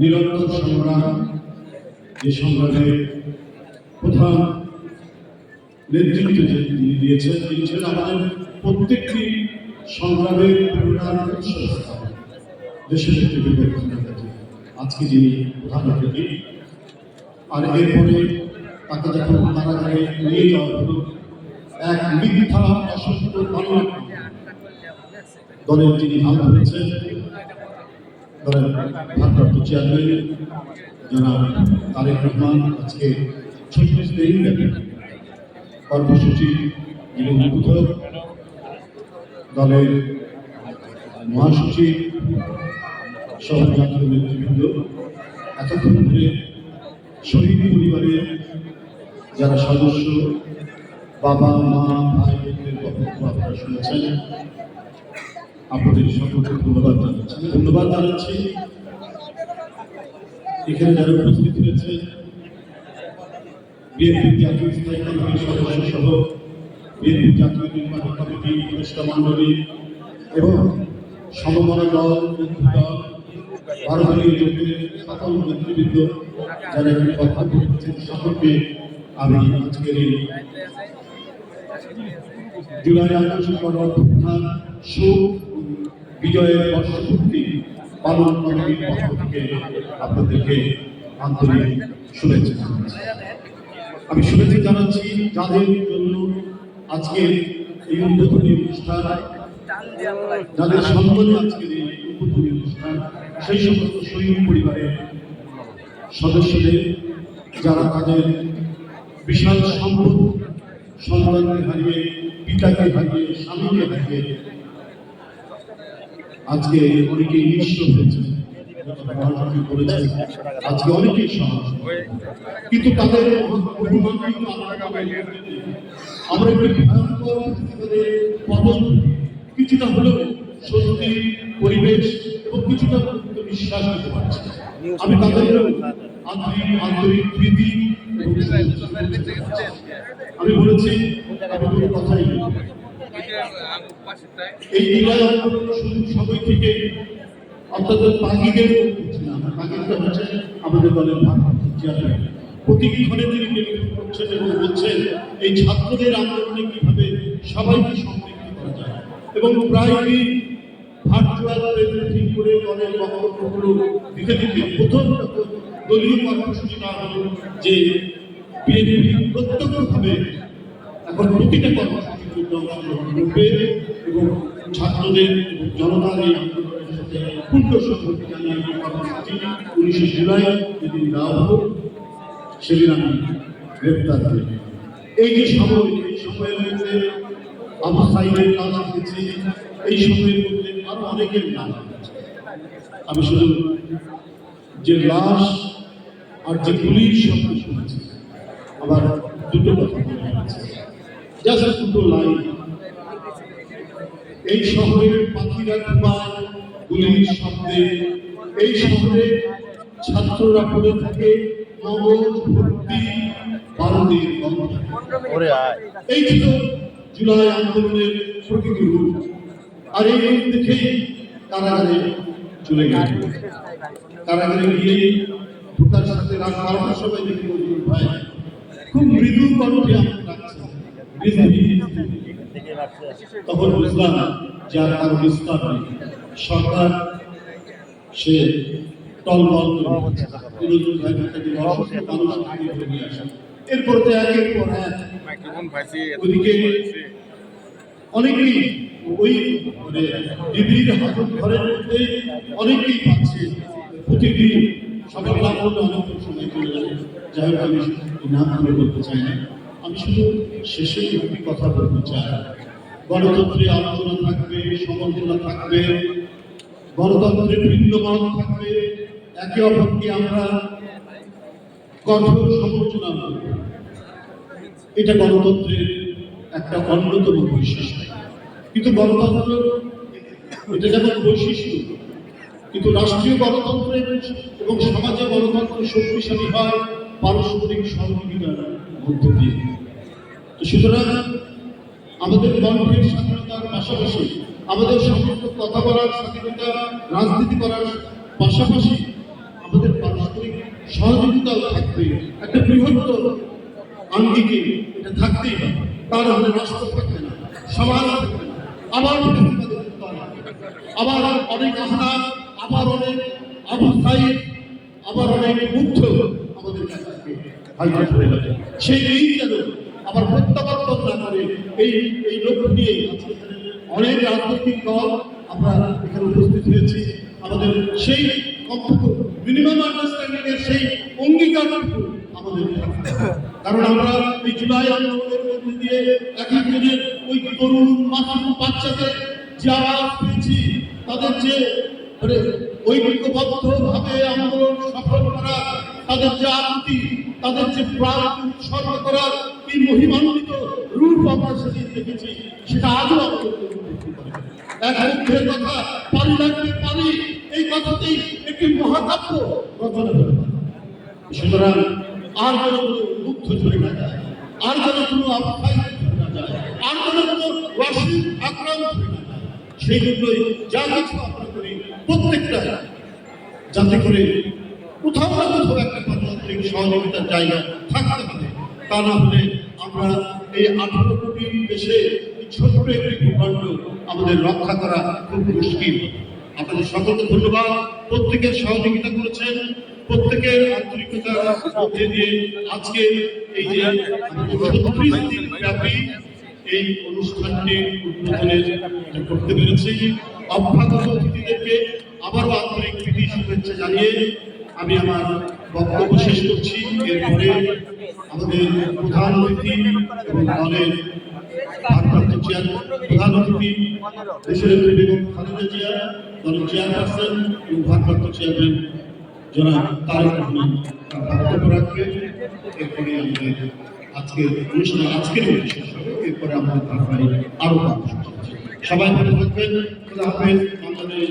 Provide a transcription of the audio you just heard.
নিরন্তর সংগ্রাম, যে সংগ্রামে প্রধান নেতৃত্ব তিনি দিয়েছেন, তিনি ছিলেন আমাদের প্রত্যেকটি সংগ্রামের প্রেরণার দেশের বিবেচনা আজকে যিনি প্রধান অতিথি, আর এরপরে তাকে যখন কারাগারে নিয়ে যাওয়া হলো, এক মিথ্যা অসত্য দলের যিনি হাত ধরেছেন দলের ভারপ্রাপ্ত চেয়ারম্যান জনাব তারেক রহমান, আজকে ছত্রিশ দিন কর্মসূচি যিনি উদ্বোধক দলের মহাসচিব সহ জাতীয় নেতৃবৃন্দ, এতক্ষণ ধরে শহীদ পরিবারের যারা সদস্য, বাবা, মা, ভাই, বোনদের বক্তব্য আপনারা শুনেছেন। আপনাদের সকলকে ধন্যবাদ জানাচ্ছি। ধন্যবাদ জানাচ্ছি। এখানে যারা উপস্থিত হয়েছে, বিএনপি জাতীয় স্থায়ী কমিটির সদস্য সহ বিএনপি জাতীয় নির্বাহী কমিটি, উপদেষ্টা মণ্ডলী এবং সমমনা দল দল, ভারতীয় জোটের সকল নেতৃবৃন্দ, যারা এখানে বক্তব্য করছেন সকলকে আমি আজকের এই জুলাই আগস্ট গণঅভ্যুত্থান সুখ বিজয়ের বর্ষপূর্তি পালন কমিটির পক্ষ থেকে আপনাদেরকে আন্তরিক শুভেচ্ছা আমি শুভেচ্ছা জানাচ্ছি যাদের জন্য আজকে এই উদ্বোধনী অনুষ্ঠান, যাদের সম্মানে আজকের এই উদ্বোধনী অনুষ্ঠান, সেই সমস্ত শহীদ পরিবারের সদস্যদের, যারা তাদের বিশাল সম্পদ, সন্তানকে হারিয়ে, পিতাকে হারিয়ে, স্বামীকে হারিয়ে আজকে অনেকেই নিঃস্ব হয়েছে আজকে অনেকেই কিন্তু তাদের আমরা কিছুটা হলেও স্বস্তি, পরিবেশ এবং কিছুটা বিশ্বাস দিতে পারছি আমি তাদের আন্তরিক আন্তরিক প্রীতি। আমি বলেছি কথাই। এই আন্দোলন শুরুর থেকে অর্থাৎ ছিলাম হচ্ছে আমাদের দলের চেয়ারম্যান প্রতিটি ঘরে এবং বলছেন, এই ছাত্রদের আন্দোলনে কীভাবে সবাইকে সম্পৃক্ত করা যায়? এবং প্রায় ভার্চুয়াল প্রেজেন্টিং করে প্রথম দলীয় কর্মসূচিটা হলো যে বিএনপি প্রত্যক্ষভাবে এখন প্রতিটা কর্মসূচির এবং ছাত্রদের জনতার এই উনিশে জুলাই যেদিন দেওয়া হলো সেদিন আমি গ্রেপ্তার হই। এই যে সময়, এই সময়ের মধ্যে আবু সাইদের নাম লিখেছি এই সময়ের মধ্যে আরও অনেকের নাম। আমি শুধু যে লাশ আর যে পুলিশ শব্দ শুনেছি আবার দুটো কথা মনে হচ্ছে জাস্ট দুটো লাইন এই শহরের পাখিরা ঘুমায় গুলির শব্দে। এই শহরে ছাত্ররা পড়ে থাকে মগজ ভর্তি এই ছিল জুলাই আন্দোলনের প্রকৃতি রূপ। আর এই রূপ দেখেই কারাগারে চলে গেল। কারাগারে গিয়ে ঢোকার সাথে রাত বারোটার সময় দেখি ভাই খুব মৃদু কণ্ঠে তখন বুঝলাম যে আর কারও বিস্তার নেই। সরকার, সে টলমল করে এরপর একের পর ওদিকে অনেকেই ওই মানে ডিবির হাজত ঘরের মধ্যে অনেকেই পাচ্ছে। প্রতিদিন সবার নাম বললে অনেক সময় চলে যাবে যাই হোক, আমি নাম ধরে বলতে চাই না। আমি শুধু শেষে একটি কথা বলতে চাই। গণতন্ত্রে আলোচনা থাকবে, সমালোচনা থাকবে। গণতন্ত্রে মত থাকবে। একে অপরকে আমরা কঠোর সমালোচনা করব এটা গণতন্ত্রের একটা অন্যতম বৈশিষ্ট্য। কিন্তু গণতন্ত্র, এটা যেমন বৈশিষ্ট্য, কিন্তু রাষ্ট্রীয় গণতন্ত্র এবং সমাজে গণতন্ত্র শক্তিশালী হয় পারস্পরিক সহযোগিতার দিয়ে। তো সুতরাং আমাদের কণ্ঠের স্বাধীনতার পাশাপাশি, আমাদের সমস্ত কথা বলার স্বাধীনতা, রাজনীতি করার পাশাপাশি আমাদের পারস্পরিক সহযোগিতাও থাকবে। একটা বৃহত্তর আঙ্গিকে এটা থাকতেই হবে। তার হলে রাষ্ট্র থাকবে না, সমাজ আবার আবার অনেক আহ্লাদ, আবার অনেক আবু সাইদ, আবার অনেক মুগ্ধ আমাদের কাছ থেকে হয়ে যাবে সেই দিন যেন আবার প্রত্যাবর্তন না করে এই এই লক্ষ্য নিয়ে অনেক রাজনৈতিক দল আমরা এখানে উপস্থিত হয়েছি। আমাদের সেই মিনিমাম আন্ডারস্ট্যান্ডিং এর সেই অঙ্গীকারটুকু আমাদের কারণ আমরা এই জুলাই আন্দোলনের মধ্যে দিয়ে এক একজনের ওই তরুণ মাসুম বাচ্চাদের যে আওয়াজ পেয়েছি, তাদের যে মানে ঐক্যবদ্ধ ভাবে আন্দোলন সফল করা, তাদের যে আকুতি তাদের যে প্রাণ উৎসর্গ করার এই মহিমান্বিত রূপ আমরা সেদিন দেখেছি, সেটা আজও আমাদের এক কথা পারি লাগবে পারি এই কথাতেই একটি মহাকাব্য রচনা সুতরাং আর যেন কোনো মুগ্ধ না যায়, আর যেন কোনো না যায়, আর যেন কোনো আক্রান্ত সেই জন্যই যা কিছু আমরা করি, প্রত্যেকটা যাতে করে কোথাও না কোথাও একটা গণতান্ত্রিক সহযোগিতার জায়গা থাকতে হবে তা না হলে আমরা এই আঠারো কোটি দেশে ছোট্ট একটি ভূখণ্ড আমাদের রক্ষা করা খুব মুশকিল। আপনাদের সকলকে ধন্যবাদ। প্রত্যেকের সহযোগিতা করেছেন। প্রত্যেকের আন্তরিকতার মধ্যে দিয়ে আজকে এই যে ব্যাপী এই অনুষ্ঠানটি উদ্বোধনের করতে পেরেছি। অভ্যাগত অতিথিদেরকে আবারও আন্তরিক প্রীতি শুভেচ্ছা জানিয়ে আমি আমার বক্তব্য শেষ করছি। এরপরে আমাদের প্রধান অতিথি এবং দলের ভারপ্রাপ্ত চেয়ারম্যান প্রধান বেগম খালেদা জিয়া, দলের চেয়ারপারসন এবং ভারপ্রাপ্ত চেয়ারম্যান জনাব তারেক রহমান। বক্তব্য রাখবেন এরপরে আমাদের আজকের অনুষ্ঠান আজকের অনুষ্ঠান এরপরে আমাদের সবাই ভালো থাকবেন। বাংলাদেশ